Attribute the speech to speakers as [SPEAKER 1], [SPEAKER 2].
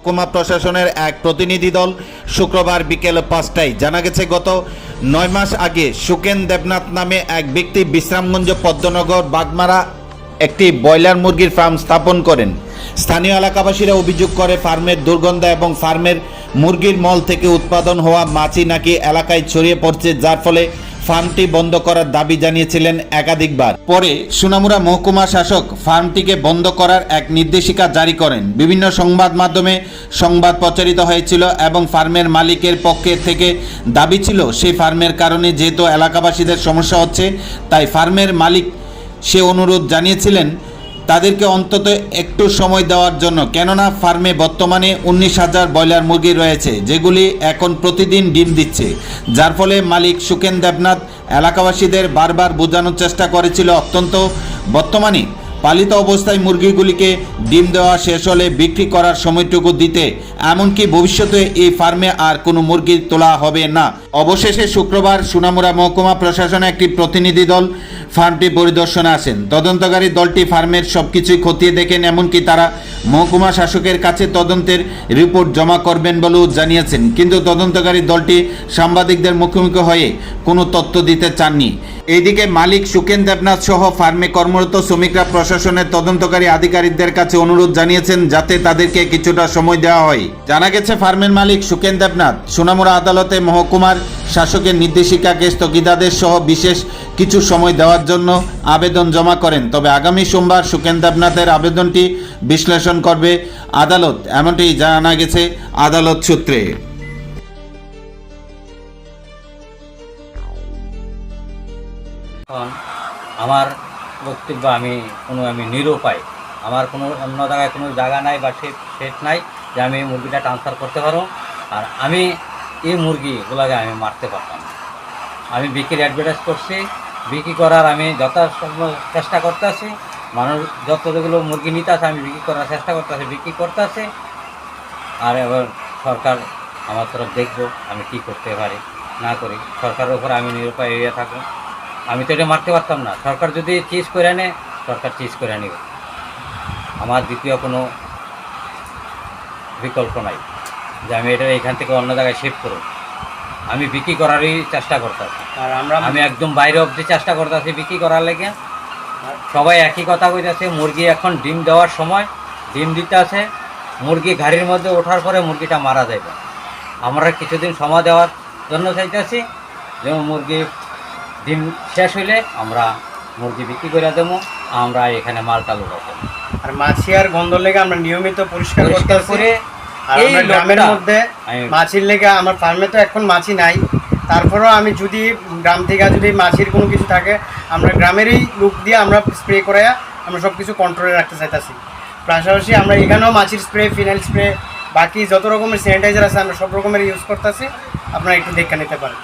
[SPEAKER 1] মহকুমা প্রশাসনের এক প্রতিনিধি দল শুক্রবার বিকেল পাঁচটায় জানা গেছে, গত নয় মাস আগে সুকেন দেবনাথ নামে এক ব্যক্তি বিশ্রামগঞ্জ পদ্মনগর বাগমারা একটি ব্রয়লার মুরগির ফার্ম স্থাপন করেন। স্থানীয় এলাকাবাসীরা অভিযোগ করে, ফার্মের দুর্গন্ধ এবং ফার্মের মুরগির মল থেকে উৎপাদন হওয়া মাছি নাকি এলাকায় ছড়িয়ে পড়ছে, যার ফলে ফার্মটি বন্ধ করার দাবি জানিয়েছিলেন একাধিকবার। পরে সুনামুরা মহকুমা শাসক ফার্মটিকে বন্ধ করার এক নির্দেশিকা জারি করেন। বিভিন্ন সংবাদ মাধ্যমে সংবাদ প্রচারিত হয়েছিল এবং ফার্মের মালিকের পক্ষে থেকে দাবি ছিল সেই ফার্মের কারণে যেহেতু এলাকাবাসীদের সমস্যা হচ্ছে, তাই ফার্মের মালিক সে অনুরোধ জানিয়েছিলেন তাদেরকে অন্তত একটু সময় দেওয়ার জন্য। কেননা ফার্মে বর্তমানে উনিশ হাজার ব্রয়লার মুরগি রয়েছে, যেগুলি এখন প্রতিদিন ডিম দিচ্ছে। যার ফলে মালিক সুকেন দেবনাথ এলাকাবাসীদের বারবার বোঝানোর চেষ্টা করেছিল অত্যন্ত বর্তমানে। পালিত অবস্থায় মুরগিগুলিকে ডিম দেওয়া শেষ হলে বিক্রি করার সময়টুকু দিতে, এমনকি ভবিষ্যতে এই ফার্মে আর কোনো মুরগি তোলা হবে না। অবশেষে শুক্রবার সুনামুরা মহকুমা প্রশাসনে একটি প্রতিনিধি দল ফার্মটি পরিদর্শনে আসেন। তদন্তকারী দলটি ফার্মের সবকিছুই খতিয়ে দেখেন, এমনকি তারা মহকুমা শাসকের কাছে তদন্তের রিপোর্ট জমা করবেন বলেও জানিয়েছেন। কিন্তু তদন্তকারী দলটি সাংবাদিকদের মুখোমুখি হয়ে কোনো তথ্য দিতে চাননি। এইদিকে মালিক সুকেন দেবনাথ সহ ফার্মে কর্মরত শ্রমিকরা প্রশাসনের তদন্তকারী আধিকারিকদের কাছে অনুরোধ জানিয়েছেন যাতে তাদেরকে কিছুটা সময় দেওয়া হয়। জানা গেছে, ফার্মের মালিক সুকেন দেবনাথ সোনামুড়া আদালতে মহকুমার শাসকের নির্দেশিকাকে স্থগিতাদেশ সহ বিশেষ কিছু সময় দেওয়ার জন্য আবেদন জমা করেন। তবে আগামী সোমবার সুকেন দেবনাথের আবেদনটি বিশ্লেষণ করবে আদালত। এমনটি জানা গেছে আদালত সূত্রে।
[SPEAKER 2] এখন আমার বক্তব্য আমি কোনো আমি নিরুপায়। আমার কোনো অন্য জায়গায় কোনো জায়গা নাই বা সেট সেট নাই যে আমি মুরগিটা ট্রান্সফার করতে পারব। আর আমি এই মুরগিগুলোকে আমি মারতে পারতাম আমি বিক্রির অ্যাডভার্টাইজ করছি, বিক্রি করার আমি যথাসম্ভব চেষ্টা করতে আছি মানুষ যতগুলো মুরগি নিতে আছে আমি বিক্রি করার চেষ্টা করতে আছি বিক্রি করতে আছি আর এবার সরকার আমার তরফ দেখব আমি কি করতে পারি, না করি। সরকারের উপর আমি নিরুপায় হয়ে থাকব। আমি তো এটা মারতে পারতাম না। সরকার যদি চিজ করে আনে সরকার চিজ করে আনিবে। আমার দ্বিতীয় কোনো বিকল্প নাই যে আমি এটা এখান থেকে অন্য জায়গায় শিফট করব আমি বিক্রি করারই চেষ্টা করতেছি।
[SPEAKER 3] আর আমরা
[SPEAKER 2] আমি একদম বাইরে অবধি চেষ্টা করতেছি বিক্রি করার লেগে। সবাই একই কথা কইতেছে মুরগি এখন ডিম দেওয়ার সময় ডিম দিতে আছে মুরগি গাড়ির মধ্যে ওঠার পরে মুরগিটা মারা যাবে আমরা কিছুদিন সময় দেওয়ার জন্য চাইতেছি যেমন মুরগি ডিম শেষ হইলে আমরা মুরগি বিক্রি করে দেবো আমরা এখানে মালটা
[SPEAKER 3] আর মাছি আর গন্ধ লেগে আমরা নিয়মিত পরিষ্কার করতে
[SPEAKER 2] পরিষ্কার করে
[SPEAKER 3] আর
[SPEAKER 2] এই
[SPEAKER 3] গ্রামের মধ্যে মাছির লেগে আমার ফার্মে তো এখন মাছি নাই। তারপরেও আমি যদি গ্রাম থেকে যদি মাছির কোনো কিছু থাকে আমরা গ্রামেরই লোক দিয়ে আমরা স্প্রে করে আমরা সব কিছু কন্ট্রোলে রাখতে চাইতেছি। পাশাপাশি আমরা এখানেও মাছির স্প্রে ফিনাইল স্প্রে বাকি যত রকমের স্যানিটাইজার আছে আমরা সব রকমের ইউজ করতেছি। আপনারা একটু দেখে নিতে পারেন।